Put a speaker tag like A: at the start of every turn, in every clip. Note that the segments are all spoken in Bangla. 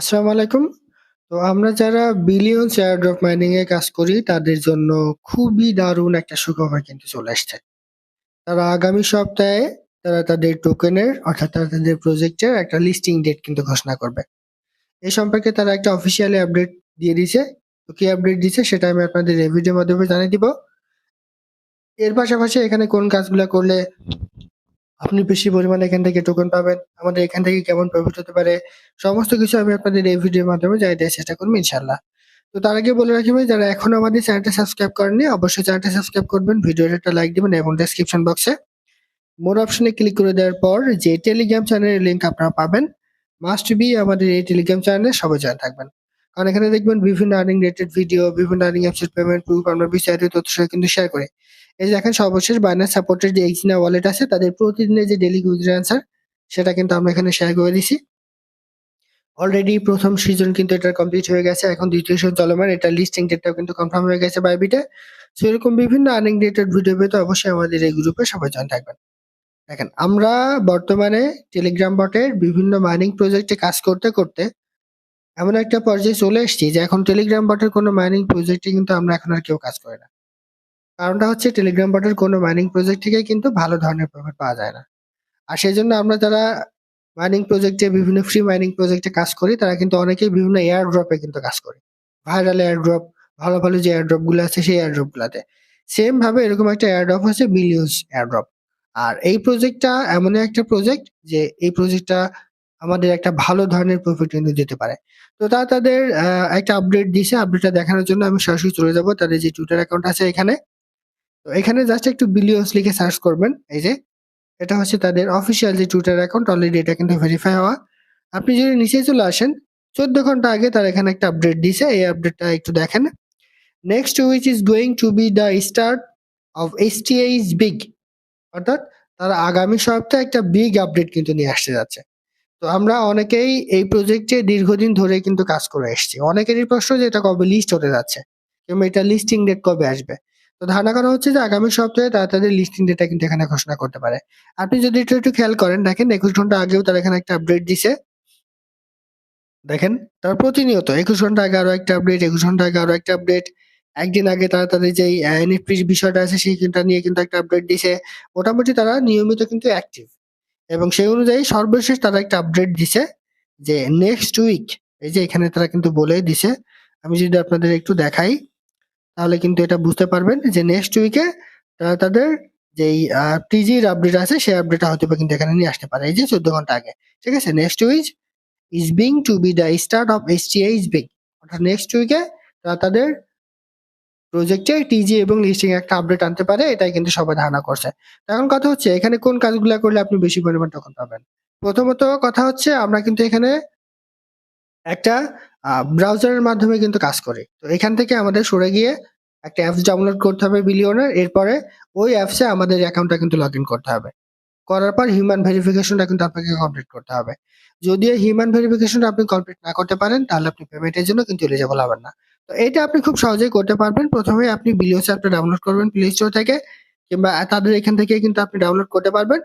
A: আসসালামু আলাইকুম। তো আমরা যারা বিলিয়নস এয়ারড্রপ মাইনিং এ কাজ করি, তাদের জন্য খুবই দারুণ একটা সুখবর কিন্তু চলে আসছে। তারা আগামী সপ্তাহে তারা তাদের টোকেনের অর্থাৎ তারা তাদের প্রজেক্টের একটা লিস্টিং ডেট কিন্তু ঘোষণা করবে। এই সম্পর্কে তারা একটা অফিসিয়ালি আপডেট দিয়ে দিয়েছে। তো কি আপডেট দিচ্ছে সেটা আমি আপনাদের এই মাধ্যমে জানিয়ে দিব। এর পাশাপাশি এখানে কোন কাজগুলো করলে আপনি বেশি পরিমাণে এখান থেকে টোকেন পাবেন, আমাদের এখান থেকে কেমন প্রফিট হতে পারে, সমস্ত কিছু আমি আপনাদের এই ভিডিওর মাধ্যমে জানিয়ে দেওয়ার চেষ্টা করব ইনশাল্লাহ তো তার আগে বলে রাখি ভাই যারা এখনও আমাদের চ্যানেলটা সাবস্ক্রাইব করেননি অবশ্যই চ্যানেলটা সাবস্ক্রাইব করবেন, ভিডিওতে একটা লাইক দিবেন এবং ডেসক্রিপশন বক্সে মোর অপশনে ক্লিক করে দেওয়ার পর যে টেলিগ্রাম চ্যানেলের লিঙ্ক আপনারা পাবেন মাস্ট বি আমাদের এই টেলিগ্রাম চ্যানেলে সবাই জয়েন থাকবেন। কারণ এখানে দেখবেন বিভিন্ন আর্নিং রিলেটেড ভিডিও, বিভিন্ন আর্নিং অ্যাপসের পেমেন্ট প্রুফ আমরা বিস্তারিত তথ্য কিন্তু শেয়ার করি। এই যে দেখেন সর্বশেষ বাইন্যান্স সাপোর্টেড যে এক্সিনা ওয়ালেট আছে তাদের প্রতিদিনের যে ডেলি কুইজের অ্যান্সার সেটা কিন্তু আমরা এখানে শেয়ার করে দিছি। অলরেডি প্রথম সিজন কিন্তু এটা কমপ্লিট হয়ে গেছে। এখন দ্বিতীয় সিজন চলমান। এটা লিস্টিং ডেটটাও কিন্তু কনফার্ম হয়ে গেছে বাইবিটে। সো এরকম বিভিন্ন আর্নিং রিলেটেড ভিডিও পেতে অবশ্যই আমাদের এই গ্রুপে সবাই জয়েন থাকবেন। দেখেন আমরা বর্তমানে টেলিগ্রাম বটের বিভিন্ন মাইনিং প্রজেক্টে কাজ করতে, করতে এমন একটা পর্যায়ে চলে এসেছি যে এখন টেলিগ্রাম বটের কোনো মাইনিং প্রজেক্টে কিন্তু আমরা এখন আর কেউ কাজ করি না। কারণটা হচ্ছে টেলিগ্রাম বটের কোনো মাইনিং প্রজেক্ট থেকে কিন্তু ভালো ধরনের প্রফিট পাওয়া যায় না। আর সেই জন্য আমরা যারা মাইনিং প্রজেক্টে বিভিন্ন ফ্রি মাইনিং প্রজেক্টে কাজ করি তারা কিন্তু অনেকেই বিভিন্ন এয়ার ড্রপে কিন্তু কাজ করে ভাইরাল এয়ার ড্রপ, ভালো, ভালো যে এয়ার ড্রপগুলো আছে সেই এয়ার ড্রপ গুলাতে। সেম ভাবে এরকম একটা এয়ার ড্রপ হচ্ছে বিলিয়নস এয়ার ড্রপ। আর এই প্রজেক্টটা এমনই একটা প্রজেক্ট যে এই প্রজেক্টটা আমাদের একটা ভালো ধরনের প্রফিট কিন্তু দিতে পারে। তো তারা তাদের একটা আপডেট দিছে। আপডেটটা দেখানোর জন্য আমি সরাসরি চলে যাব তাদের যে টুইটার অ্যাকাউন্ট আছে এখানে। তো এখানে জাস্ট একটু বিলিয়নস লিখে সার্চ করবেন। এই যে, এটা হচ্ছে তাদের অফিসিয়াল যে টুইটার অ্যাকাউন্ট অলরেডি এটা কিন্তু ভেরিফাই হওয়া। আপনি যদি নিচে চলে আসেন ১৪ ঘণ্টা আগে তারা এখানে একটা আপডেট দিছে। এই আপডেটটা একটু দেখেন। Next which is going to be the start of HTA is big. অর্থাৎ তারা আগামী সপ্তাহে একটা বিগ আপডেট কিন্তু নিয়ে আসতে যাচ্ছে। তো আমরা অনেকেই এই প্রজেক্টে দীর্ঘদিন ধরে কিন্তু কাজ করে এসেছি। অনেকেরই প্রশ্ন যে এটা কবে লিস্ট হতে যাচ্ছে কিংবা এটা লিস্টিং ডেট কবে আসবে। তো ধারণা করা হচ্ছে যে আগামী সপ্তাহে তারা তাদের লিস্টিং ডেটটা কিন্তু এখানে ঘোষণা করতে পারে। আপনি যদি একটু, একটু খেয়াল করেন দেখেন ২১ ঘণ্টা আগেও তারা এখানে একটা আপডেট দিছে। দেখেন তারা প্রতিনিয়ত ২১ ঘণ্টা আগে আরও একটা আপডেট, ২১ ঘণ্টা আগে আরও একটা আপডেট। একদিন আগে তারা তাদের যেই আ এনএফটির বিষয়টা আছে সেইটা নিয়ে কিন্তু একটা আপডেট দিছে। মোটামুটি তারা নিয়মিত কিন্তু অ্যাক্টিভ। এবং সেই অনুযায়ী সর্বশেষ তারা একটা আপডেট দিছে যে নেক্সট উইক এই যে এখানে তারা কিন্তু বলেই দিছে। আমি যদি আপনাদের একটু দেখাই তাহলে কিন্তু এটা বুঝতে পারবেন যে নেক্সট উইকে তারা তাদের যেই টিজির আপডেট আছে, সেই আপডেটটা হয়তোবা কিন্তু এখানে নিয়ে আসতে পারে। এই যে ১৪ ঘণ্টা আগে। ঠিক আছে? Next week is being to be the start of HTA is big. অর্থাৎ নেক্সট উইকে তারা তাদের প্রজেক্টে টিজি এবং লিস্টিং একটা আপডেট আনতে পারে, এটাই কিন্তু সবাই ধারণা করছে। এখন কথা হচ্ছে, এখানে কোন কাজগুলো করলে আপনি বেশি পরিমাণ টোকেন পাবেন? প্রথমত কথা হচ্ছে, আমরা কিন্তু এখানে একটা ব্রাউজারের মাধ্যমে কিন্তু কাজ করে তো এখান থেকে আমাদের সরে গিয়ে একটা অ্যাপস ডাউনলোড করতে হবে বিলিয়নের। এরপরে ওই অ্যাপসে আমাদের অ্যাকাউন্টটা কিন্তু লগইন করতে হবে। করার পর হিউম্যান ভেরিফিকেশনটা কিন্তু আপনাকে কমপ্লিট করতে হবে। যদি হিউম্যান ভেরিফিকেশনটা আপনি কমপ্লিট না করতে পারেন, তাহলে আপনি পেমেন্টের জন্য কিন্তু এলিজিবল হবেন না। তো এটা আপনি খুব সহজেই করতে পারবেন। প্রথমে আপনি বিলিয়নস অ্যাপটা ডাউনলোড করবেন প্লে স্টোর থেকে, কিংবা তাদের এখান থেকে কিন্তু আপনি ডাউনলোড করতে পারবেন।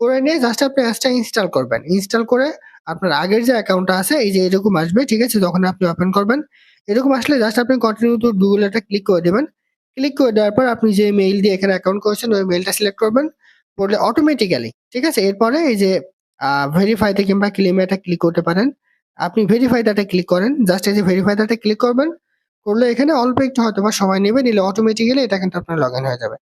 A: করে নিয়ে জাস্ট আপনি অ্যাপসটা ইনস্টল করবেন। ইনস্টল করে আপনার আগের যে অ্যাকাউন্টটা আছে এই যে এরকম আসবে, ঠিক আছে? যখন আপনি ওপেন করবেন, এরকম আসলে জাস্ট আপনি কন্টিনিউ টু গুগল এটা ক্লিক করে দেবেন ক্লিক করে দেওয়ার পর আপনি যে মেইল দিয়ে এখানে অ্যাকাউন্ট করেছেন ওই মেইলটা সিলেক্ট করবেন। করলে অটোমেটিক্যালি, ঠিক আছে? এরপরে এই যে ভেরিফাইতে কিংবা ক্লেম এ এটা ক্লিক করতে পারেন। আপনি ভেরিফাই ডাটা ক্লিক করেন। জাস্ট এই যে ভেরিফাই ডাটা ক্লিক করবেন। করলে এখানে অল্প একটু হয়তোবা সময় নেবে। নিলে অটোমেটিক্যালি এটা কিন্তু আপনার লগ ইন হয়ে যাবে।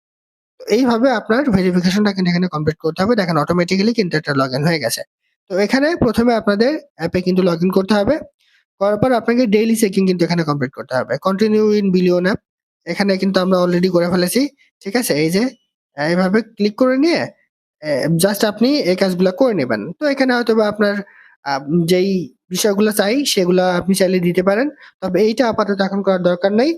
A: এইভাবে আপনার ভেরিফিকেশনটা কিন্তু এখানে কমপ্লিট করতে হবে। দেখেন অটোমেটিক্যালি কিন্তু এটা লগইন হয়ে গেছে। তো এখানে প্রথমে আপনাদের অ্যাপে কিন্তু লগইন করতে হবে। করার পর আপনাকে ডেইলি চেকিং কিন্তু এখানে কমপ্লিট করতে হবে। কন্টিনিউ ইন বিলিয়ন অ্যাপ এখানে কিন্তু আমরা অলরেডি করে ফেলেছি। ঠিক আছে? এই যে, এইভাবে ক্লিক করে নিয়ে জাস্ট আপনি এই কাজগুলো করে নেবেন তো এখানে হয়তোবা আপনার যেই বিষয়গুলো চাই, সেগুলো আপনি চাইলে দিতে পারেন। তবে এইটা আপাতত এখন করার দরকার নেই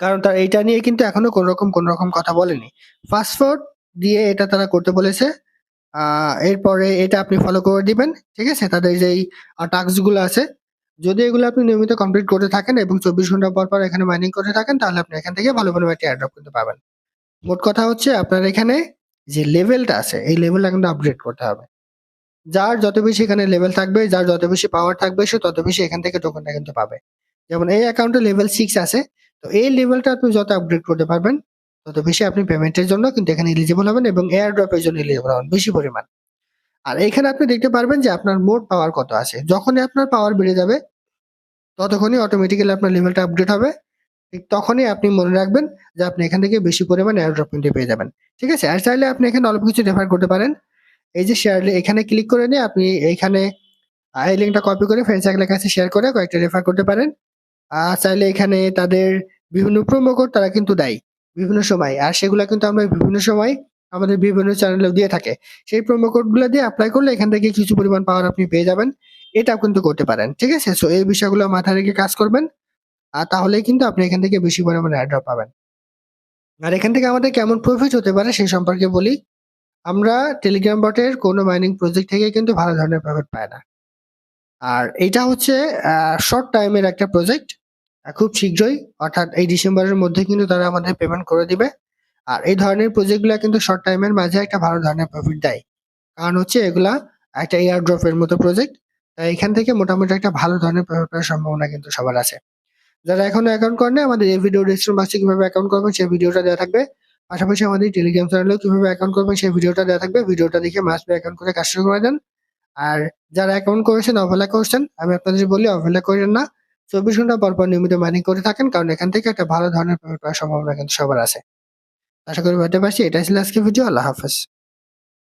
A: কারণ তারা এইটা নিয়ে কিন্তু এখনও কোন রকম কোন রকম কথা বলেনি। ফাস্ট ফরওয়ার্ড দিয়ে এটা তারা করতে বলেছে। এরপরে এটা আপনি ফলো করে দিবেন। ঠিক আছে? তাদের যেই আ টাস্কগুলো আছে যদি এগুলো আপনি নিয়মিত কমপ্লিট করতে থাকেন এবং ২৪ ঘণ্টা পর, পর এখানে মাইনিং করতে থাকেন তাহলে আপনি এখান থেকে ভালো পরিমাণে একটা এয়ারড্রপ করতে পাবেন। মোট কথা হচ্ছে আপনার এখানে যে লেভেলটা আছে এই লেভেলটা কিন্তু আপগ্রেড করতে হবে। যার যত বেশি এখানে লেভেল থাকবে, যার যত বেশি পাওয়ার থাকবে সে তত বেশি এখান থেকে টোকেনটা কিন্তু পাবে। যেমন এই অ্যাকাউন্টে লেভেল সিক্স আছে। তো এই লেভেলটা আপনি যত আপগ্রেড করতে পারবেন, তত বেশি আপনি পেমেন্টের জন্য কিন্তু এখানে এলিজিবল হবেন এবং এয়ার ড্রপ এর জন্য এলিজিবল হবেন বেশি পরিমাণ। আর এখানে আপনি দেখতে পারবেন যে আপনার মোট পাওয়ার কত আছে। যখনই আপনার পাওয়ার বেড়ে যাবে, ততক্ষণই অটোমেটিক্যালি আপনার লেভেলটা আপডেট হবে। ঠিক তখনই আপনি মনে রাখবেন যে আপনি এখান থেকে বেশি পরিমাণ এয়ার ড্রপ কিন্তু পেয়ে যাবেন। ঠিক আছে? আর চাইলে আপনি এখানে অল্প কিছু রেফার করতে পারেন। এই যে শেয়ার এখানে ক্লিক করে নিয়ে আপনি এইখানে আ এই লিঙ্কটা কপি করে ফ্রেন্ড সার্কেলের কাছে শেয়ার করে কয়েকটা রেফার করতে পারেন। আর চাইলে এখানে তাদের বিভিন্ন প্রোমো কোড তারা কিন্তু দেয় বিভিন্ন সময়। আর সেগুলো কিন্তু আমরা বিভিন্ন সময় আমাদের বিভিন্ন চ্যানেলেও দিয়ে থাকে। সেই প্রোমো কোডগুলো দিয়ে অ্যাপ্লাই করলে এখান থেকে কিছু পরিমাণ পাওয়ার আপনি পেয়ে যাবেন। এটাও কিন্তু করতে পারেন। ঠিক আছে? সো এই বিষয়গুলো মাথায় রেখে কাজ করবেন। আর তাহলেই কিন্তু আপনি এখান থেকে বেশি পরিমাণে এয়ার ড্রপ পাবেন। আর এখান থেকে আমাদের কেমন প্রফিট হতে পারে সেই সম্পর্কে বলি। আমরা টেলিগ্রাম বটের কোনো মাইনিং প্রজেক্ট থেকে কিন্তু ভালো ধরনের প্রফিট পাই না। আর এইটা হচ্ছে শর্ট টাইমের একটা প্রজেক্ট। খুব শীঘ্রই অর্থাৎ এই ডিসেম্বরের মধ্যে কিন্তু তারা আমাদের পেমেন্ট করে দিবে। আর এই ধরনের প্রজেক্টগুলা কিন্তু শর্ট টাইমের মাঝে একটা ভালো ধরনের প্রফিট দেয়। কারণ হচ্ছে এগুলা একটা এয়ার ড্রপ এর মতো প্রজেক্ট। তাই এখান থেকে মোটামুটি একটা ভালো ধরনের প্রফিট পাওয়ার সম্ভাবনা কিন্তু সবার আছে। যারা এখনও অ্যাকাউন্ট করেন আমাদের এই ভিডিও ডেসক্রিপশন বক্সে কীভাবে অ্যাকাউন্ট করবেন সেই ভিডিওটা দেওয়া থাকবে। পাশাপাশি আমাদের টেলিগ্রাম চ্যানেলেও কীভাবে অ্যাকাউন্ট করবেন সেই ভিডিওটা দেওয়া থাকবে। ভিডিওটা দেখে মাস্ট বি অ্যাকাউন্ট করে কাজ শুরু করে দেন। আর যারা অ্যাকাউন্ট করেছেন অবহেলা করছেন, আমি আপনাদের বলি অবহেলা করেন না। ২৪ ঘণ্টা পরপর পর নিয়মিত মাইনিং করে থাকেন। কারণ এখান থেকে একটা ভালো ধরনের পেমেন্ট পাওয়ার সম্ভাবনা কিন্তু সবার আছে। আশা করি বুঝতে পারছি। এটাই ছিল আজকে ভিডিও। আল্লাহ হাফেজ।